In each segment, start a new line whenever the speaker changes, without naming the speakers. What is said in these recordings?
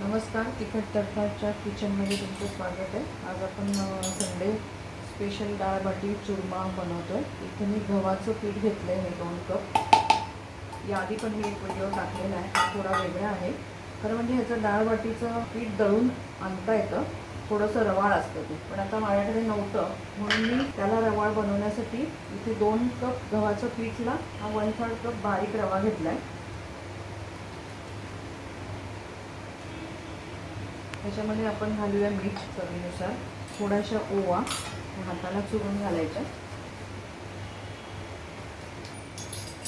नमस्कार तिखट तडकाच्या किचनमध्ये तुमचं स्वागत आहे. आज आपण संडे स्पेशल डाळ बाटी चुरमा बनवतो आहे इथे मी गव्हाचं पीठ घेतलं आहे हे दोन कप. याआधी पण मी एक व्हिडिओ टाकलेला आहे. हा थोडा वेगळा आहे. खरं म्हणजे ह्याचं डाळ बाटीचं पीठ दळून आणता येतं. थोडंसं रवाळ असतं ते. पण आता माझ्याकडे नव्हतं. म्हणून मी त्याला रवाळ बनवण्यासाठी इथे दोन कप गव्हाचं पीठला हा वन थर्ड कप बारीक रवा घेतला आहे त्याच्यामध्ये आपण घालूया मीठ चवीनुसार. थोड्याशा ओवा हाताला चुरून घालायच्या.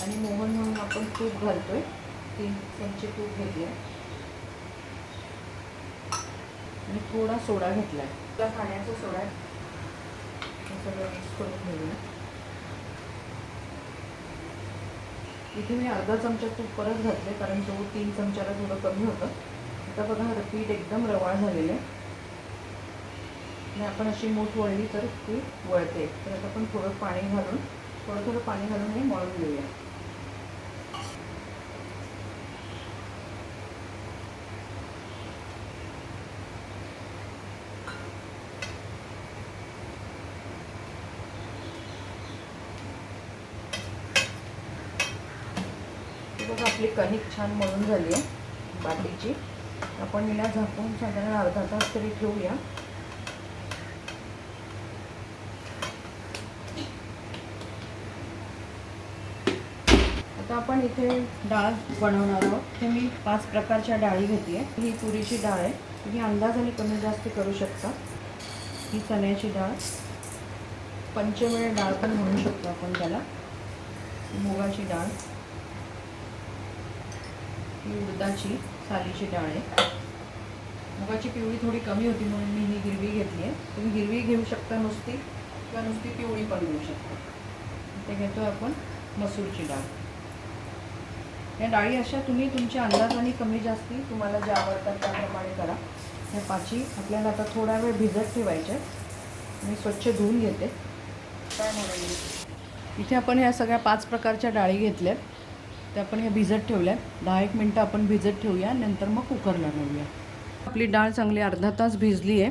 आणि मोहन म्हणून आपण तूप घालतोय. तीन चमचे तूप घेतले आणि थोडा सोडा घेतलाय. तुला खाण्याचा सोडा आहे. हे सगळं मिक्स करून घेऊया. इथे मी अर्धा चमचा तूप परत घातले कारण तो तीन चमच्याला थोडं कमी होतं. आता बघा आता पीठ एकदम रवाळ झालेलं आहे. आणि आपण अशी मूठ वळली तर ती वळते. तर आता आपण थोडं पाणी घालून थोडं थोडं पाणी घालून हे मळून घेऊया. बघा आपली कणिक छान मळून झाली आहे बाटीची. आपण हिला झाकून साधारण अर्धा तास तरी ठेवूया. आता आपण इथे डाळ बनवणार आहोत. हे मी पाच प्रकारच्या डाळी घेते. ही तुरीची डाळ आहे. तुम्ही अंदाजाने कमी जास्त करू शकता. ही चण्याची डाळ. पंचमेळ डाळ पण म्हणू शकतो आपण त्याला. मुगाची डाळ. ही उडदाची सालीची डाळ आहे मुगाची पिवळी थोडी कमी होती म्हणून मी ही हिरवी घेतली आहे तुम्ही हिरवी घेऊ शकता नुसती किंवा नुसती पिवळी पण घेऊ शकता. ते घेतो आपण मसूरची डाळ. या डाळी अशा तुम्ही तुमच्या अंदाजाने कमी जास्ती तुम्हाला ज्या आवडतात त्याप्रमाणे करा. ह्या पाची आपल्याला आता थोडा वेळ भिजत ठेवायच्या मी स्वच्छ धुवून घेते. काय म्हणून इथे आपण ह्या सगळ्या पाच प्रकारच्या डाळी घेतल्यात. त्या आपण ह्या भिजत ठेवल्यात दहा एक मिनटं आपण भिजत ठेवूया नंतर मग कुकरला लावूया. आपली डाळ चांगली अर्धा तास भिजली आहे.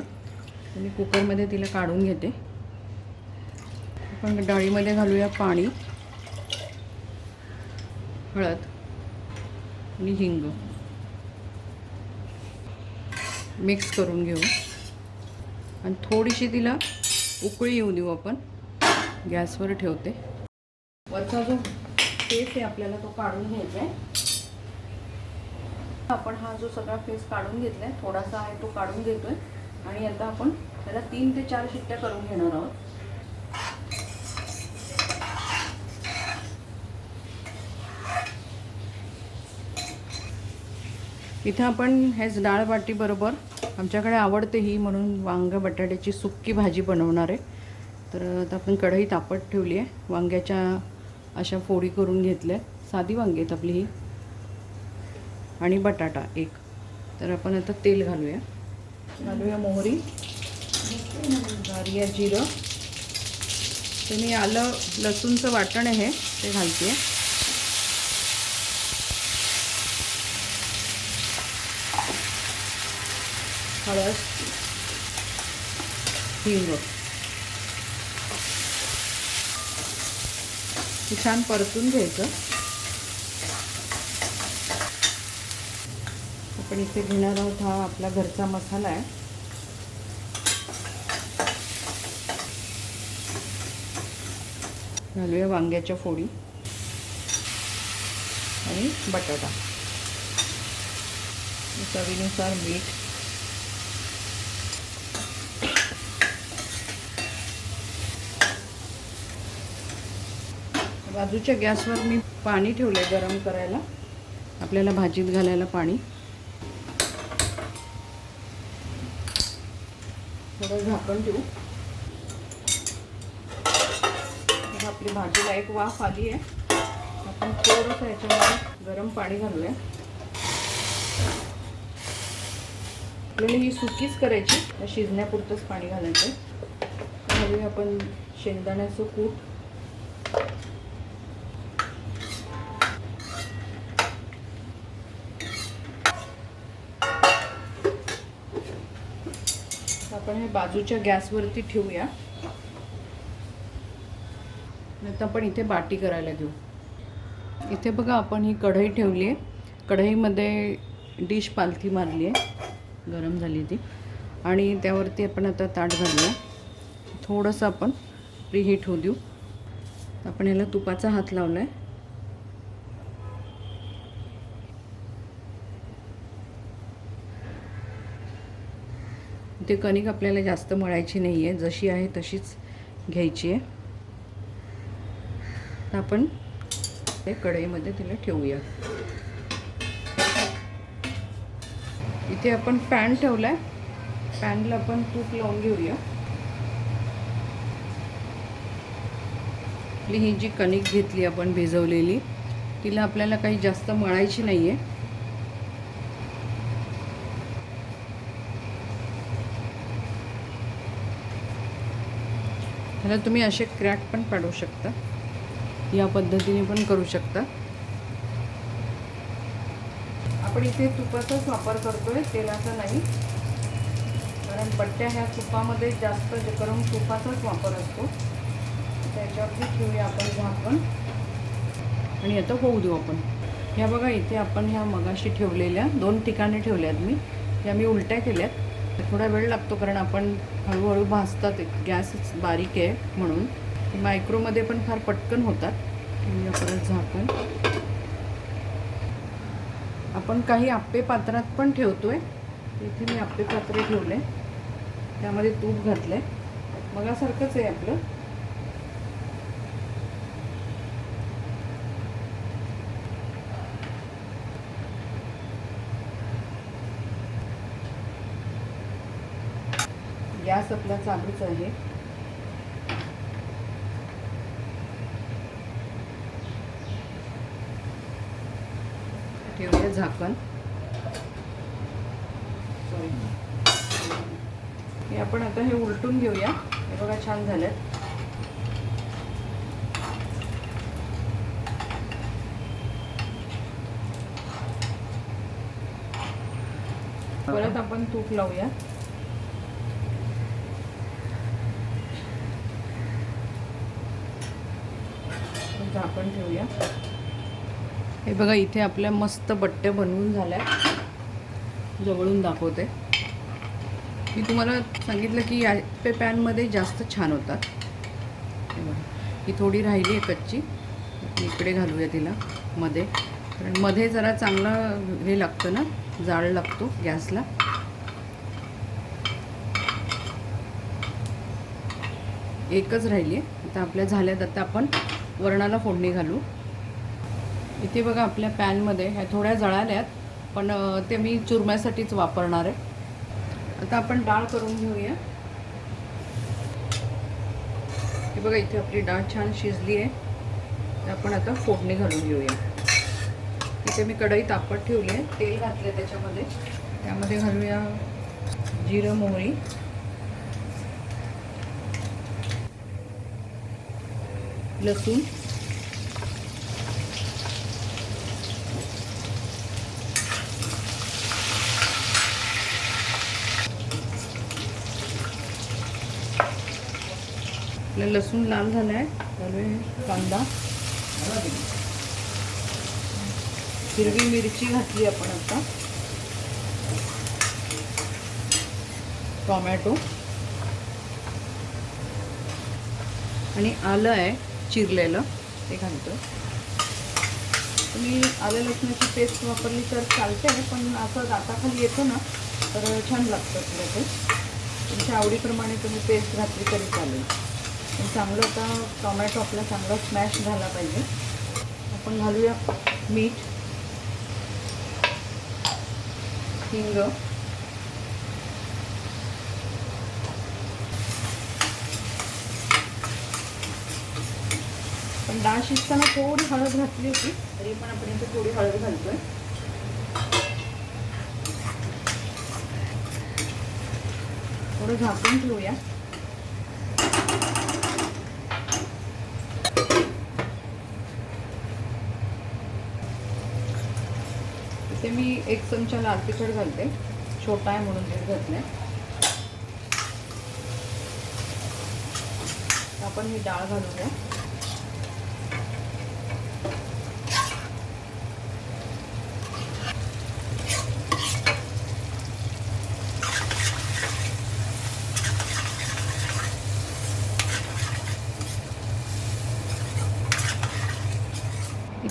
मी कुकरमध्ये तिला काढून घेते. आपण डाळीमध्ये घालूया पाणी हळद आणि हिंग. मिक्स करून घेऊ. आणि थोडीशी तिला उकळी येऊ देऊ आपण. गॅसवर ठेवते. वरचा जो फेस आहे आपल्याला तो काढून घ्यायचा आहे आपण हा जो सगळा फेस काढून घेतला आहे थोडासा आहे तो काढून घेतोय. आणि आता आपण त्याला तीन ते चार शिट्ट्या करून घेणार आहोत. इथं आपण हेच डाळ बाटीबरोबर आमच्याकडे आवडते ही म्हणून वांग बटाट्याची सुक्की भाजी बनवणार आहे. तर आता आपण कढई तापत ठेवली आहे वांग्याच्या अशा फोडी करून घेतल्या. साधी वांगी आहेत आपली ही. आणि बटाटा एक. तर आपण आता तेल घालूया. घालूया मोहरी. घालूया जिरं. ते मी आलं लसूणचं वाटण आहे ते घालते. हळद. हिंग छान परतून घ्यायचं. आपण इथे घेणार आहोत हा आपला घरचा मसाला आहे. घालूया वांग्याच्या फोडी आणि बटाटा. चवीनुसार मीठ बाजूच्या गॅसवर मी पाणी ठेवलं आहे गरम करायला. आपल्याला भाजीत घालायला पाणी. थोडं झाकण ठेवू. आपली भाजीला एक वाफ आली आहे. आपण थोडंसं याच्यामध्ये गरम पाणी घालूया. आपल्याला ही सुकीच करायची. शिजण्यापुरतंच पाणी घालायचं घालूया आपण शेंगदाण्याचं कूट. आपण हे बाजूच्या गॅसवरती ठेवूया. आता आपण इथे बाटी करायला घेऊ इथे बघा आपण ही कढई ठेवली आहे. कढईमध्ये डिश पालथी मारली आहे. गरम झाली ती. आणि त्यावरती आपण आता ताट घालूया. थोडंसं आपण प्रीहीट होऊ देऊ. आपण ह्याला तुपाचा हात लावला आहे ते कणिक आपल्याला जास्त मळायची नाही आहे जशी आहे तशीच घ्यायची आहे. आपण ते कढईमध्ये तिला ठेवूया. इथे आपण पॅन ठेवला आहे पॅनला आपण तूप लावून घेऊया. आपली ही जी कणिक घेतली आपण भिजवलेली तिला आपल्याला काही जास्त मळायची नाही आहे ह्याला तुम्ही असे क्रॅक पण पाडू शकता. या पद्धतीने पण करू शकता. आपण इथे तुपाचाच वापर करतोय तेलाचा नाही. कारण पट्ट्या ह्या तुपामध्ये जास्त जे करून तुपाचाच वापर असतो. त्याच्यावरती ठेवूया आपण झाकण. आणि आता होऊ देऊ आपण. ह्या बघा इथे आपण ह्या मगाशी ठेवलेल्या दोन ठिकाणी ठेवल्यात मी. या मी उलट्या केल्यात. थोडा वेळ लागतो कारण आपण हळूहळू भाजतात गॅस बारीक आहे म्हणून. मायक्रोमध्ये पण फार पटकन होतात. परत झाकण आपण काही आप्पे पात्रात पण ठेवतो आहे इथे मी आप्पे पात्रे ठेवले. त्यामध्ये तूप घातलं आहे मगासारखंच आहे आपलं. गॅस आपला चालूच आहे. ठेवूया झाकण. हे आपण आता हे उलटून घेऊया. हे बघा छान झालं परत आपण तूप लावूया. झाकण ठेवूया. हे बघा इथे आपल्या मस्त बट्ट्या बनवून झाल्या. जवळून दाखवते. मी तुम्हाला सांगितलं की या पे पॅनमध्ये जास्त छान होतात. हे बघा ही थोडी राहिली आहे कच्ची. इकडे घालूया तिला मध्ये. कारण मध्ये जरा चांगलं हे लागतं ना जाळ लागतो गॅसला. एकच राहिली आहे. आता आपल्या झाल्यात आता आपण वरणाला फोडणी घालू. इथे बघा आपल्या पॅनमध्ये ह्या थोड्या जळाल्यात पण ते मी चुरम्यासाठीच वापरणार आहे. आता आपण डाळ करून घेऊया. हे बघा इथे आपली डाळ छान शिजली आहे. तर आपण आता फोडणी घालून घेऊया. इथे मी कढई तापत ठेवली आहे. तेल घातलं त्याच्यामध्ये. त्यामध्ये घालूया जिरं मोहरी. लसूण. लसूण लाल झालं आहे त्यामुळे कांदा. हिरवी मिरची घातली आपण आता. टोमॅटो. आणि आलं आहे चिरलेलं. ते घालतो तुम्ही आलं लसणाची पेस्ट वापरली तर चालते पण असं दाताखाली येतं ना तर छान लागतं तुला ते. तुमच्या आवडीप्रमाणे तुम्ही पेस्ट घातली तरी चालेल. पण चांगलं आता टोमॅटो आपला चांगला स्मॅश झाला पाहिजे. आपण घालूया मीठ हिंग पण डाळ शिजताना थोडी हळद घातली होती तरी पण आपण इथे थोडी हळद घालतोय. थोडं झाकून ठेवूया. इथे मी एक चमचा लाल तिखट घालते. छोटा आहे म्हणून मीठ घातलंय आपण ही डाळ घालूया.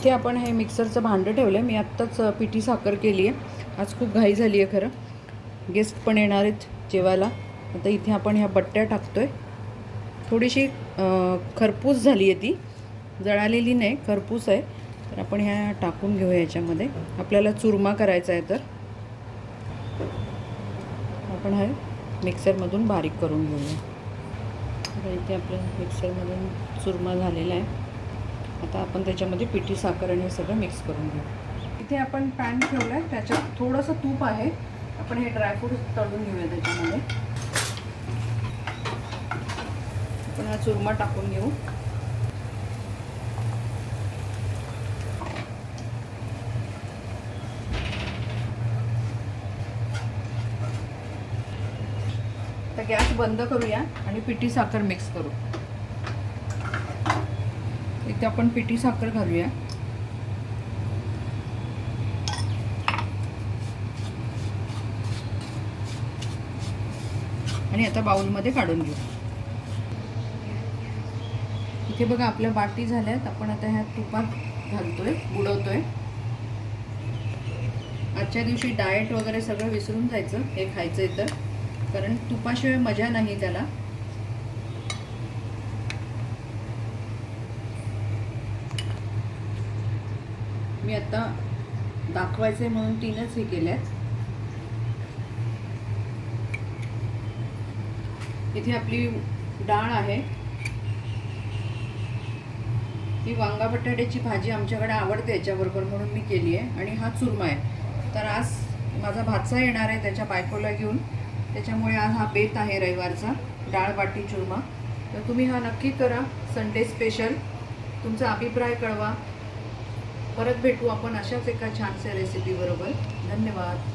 इथे आपण हे मिक्सरचं भांडं ठेवलं आहे. मी आत्ताच पिठी साखर केली आहे. आज खूप घाई झाली आहे खरं. गेस्ट पण येणार आहेत जेवायला. आता इथे आपण ह्या बट्ट्या टाकतो आहे थोडीशी खरपूस झाली आहे ती. जळालेली नाही खरपूस आहे. तर आपण ह्या टाकून घेऊया याच्यामध्ये. आपल्याला चुरमा करायचा आहे तर. आपण हे मिक्सरमधून बारीक करून घेऊया. तर इथे आपल्या मिक्सरमधून चुरमा झालेला आहे. आता आपण त्याच्यामध्ये पिठी साखर आणि हे सगळं मिक्स करून घेऊ. इथे आपण पॅन ठेवलं आहे त्याच्यात थोडंसं तूप आहे. आपण हे ड्रायफ्रूट तळून घेऊया त्याच्यामध्ये. आपण हा चुरमा टाकून घेऊ. तर गॅस बंद करूया आणि पिठी साखर मिक्स करू. इथे आपण पिठी साखर घालूया. आणि आता बाउलमध्ये काढून घेऊ. इथे बघा आपल्या बाटी झाल्यात. आपण आता ह्या तुपात घालतोय बुडवतोय. आजच्या दिवशी डाएट वगैरे सगळं विसरून जायचं हे खायचं तर. कारण तुपाशिवाय मजा नाही त्याला. मी आता दाखवायचे म्हणून तीनच हे केल्यात. इथे आपली डाळ आहे. ही वांगा बटाट्याची भाजी आमच्याकडे आवडते याच्याबरोबर म्हणून मी केली आहे. आणि हा चुरमा आहे. तर आज माझा भाचा येणार आहे त्याच्या बायकोला घेऊन. त्याच्यामुळे आज हा बेत आहे रविवारचा डाळ बाटी चुरमा. तर तुम्ही हा नक्की करा. संडे स्पेशल तुमचा अभिप्राय कळवा. परत भेटू आपण अशाच एका छानशा रेसिपीबरोबर धन्यवाद.